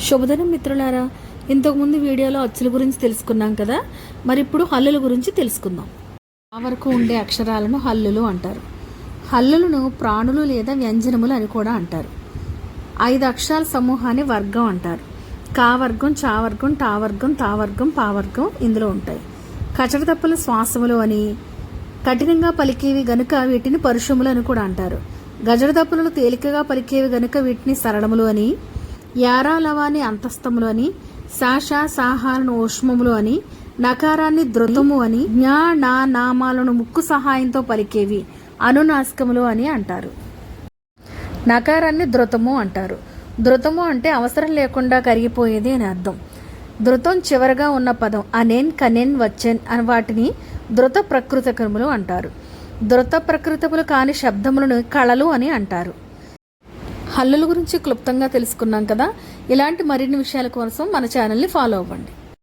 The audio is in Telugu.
శుభదనం మిత్రులారా. ఇంతకుముందు వీడియోలో అచ్చుల గురించి తెలుసుకున్నాం కదా. మరి ఇప్పుడు హల్లుల గురించి తెలుసుకుందాం. ఆ వరకు ఉండే అక్షరాలను హల్లులు అంటారు. హల్లులను ప్రాణులు లేదా వ్యంజనములు అని కూడా అంటారు. ఐదు అక్షరాల సమూహాన్ని వర్గం అంటారు. కా వర్గం చా వర్గం టా వర్గం తా వర్గం పా వర్గం ఇందులో ఉంటాయి. కచడతప్పుల శ్వాసములు అని కఠినంగా పలికేవి గనుక వీటిని పరుషములు అని కూడా అంటారు. గజడదప్పులను తేలికగా పలికేవి గనుక వీటిని సరళములు అని యారాలవాని అంతస్తములు అని శాష సాహాలను ఊష్మములు అని నకారాన్ని ధృతము అని జ్ఞా నా నామాలను ముక్కు సహాయంతో పలికేవి అనునాసికములు అని అంటారు. నకారాన్ని ధృతము అంటారు. ధృతము అంటే అవసరం లేకుండా కరిగిపోయేది అని అర్థం. ధృతం చివరగా ఉన్న పదం అనేన్ కనెన్ వచ్చెన్ అని వాటిని ధృత ప్రకృతకములు అంటారు. ధృత ప్రకృతములు కాని శబ్దములను కళలు అని అంటారు. హల్లుల గురించి క్లుప్తంగా తెలుసుకున్నాం కదా. ఇలాంటి మరిన్ని విషయాల కోసం మన ఛానల్ని ఫాలో అవ్వండి.